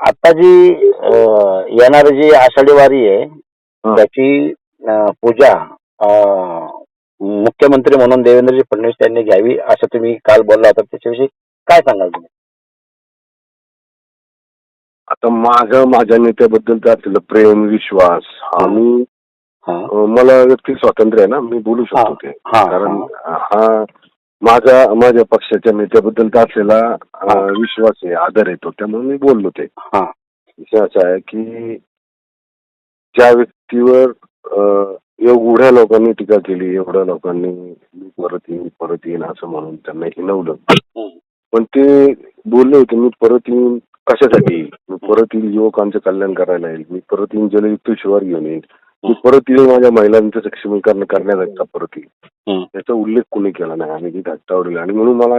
आता जी येणारी जी आषाढी वारी आहे. त्याची पूजा मुख्यमंत्री म्हणून देवेंद्रजी फडणवीस यांनी घ्यावी असं तुम्ही काल बोलला होता. त्याच्याविषयी काय सांगाल तुम्ही? आता माझं माझ्या नेत्याबद्दल असलेलं प्रेम विश्वास आम्ही मला व्यक्ती स्वातंत्र्य आहे ना मी बोलू शकतो ते. कारण हा माझा माझ्या पक्षाच्या नेत्याबद्दल असलेला. विश्वास आहे आदर येतो त्यामुळे मी बोललो ते. हा. विषय असा आहे की ज्या व्यक्तीवर एवढ्या लोकांनी टीका केली एवढ्या लोकांनी मी परत येईन परत येईन असं म्हणून त्यांना हिनवलं. पण ते बोलले होते मी परत येईन कशासाठी येईल मी परत येईल युवकांचं कल्याण करायला येईल. मी परत येईन जलयुक्त शिवार घेऊन येईल मी परत येईल माझ्या महिलांचं सक्षमीकरण करण्याकरता परत येईल. त्याचा उल्लेख कोणी केला नाही. आणि ती धट्टावडली आणि म्हणून मला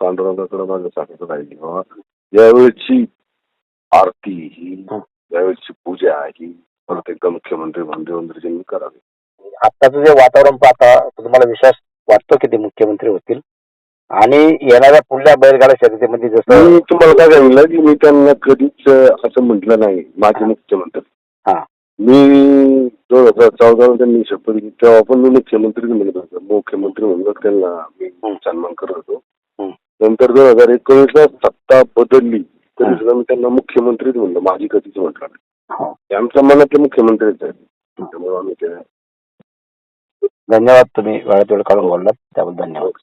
पांडुरंगाकडे माझं सांगत राहिली बाबा यावेळेची आरती ही. यावेळची पूजा ही परत एकदा मुख्यमंत्री म्हणून देवेंद्रजींनी करावी आताचं जे वातावरण पाहता तुम्हाला विश्वास वाटतो की ते मुख्यमंत्री होतील? आणि येणाऱ्या पुढल्या बैलगाडा शर्यतीमध्ये जसं मी तुम्हाला काय सांगितलं की मी त्यांना कधीच असं म्हटलं नाही. माझे मुख्यमंत्री. हा. मी दोन हजार चौदा मध्ये मी शपथ घेतली तेव्हा पण मी मुख्यमंत्री म्हणत होतो मुख्यमंत्री म्हणून त्यांना मी सन्मान करत होतो नंतर दोन हजार एकोणीस ला सत्ता बदलली तरी सुद्धा मी त्यांना मुख्यमंत्रीच म्हणलं माझी कधीच म्हटलं नाही. ते आमच्या मनातले मुख्यमंत्रीच आहेत त्यामुळे आम्ही ते धन्यवाद तुम्ही वेळात वेळ काढून बोललात. त्याबद्दल धन्यवाद.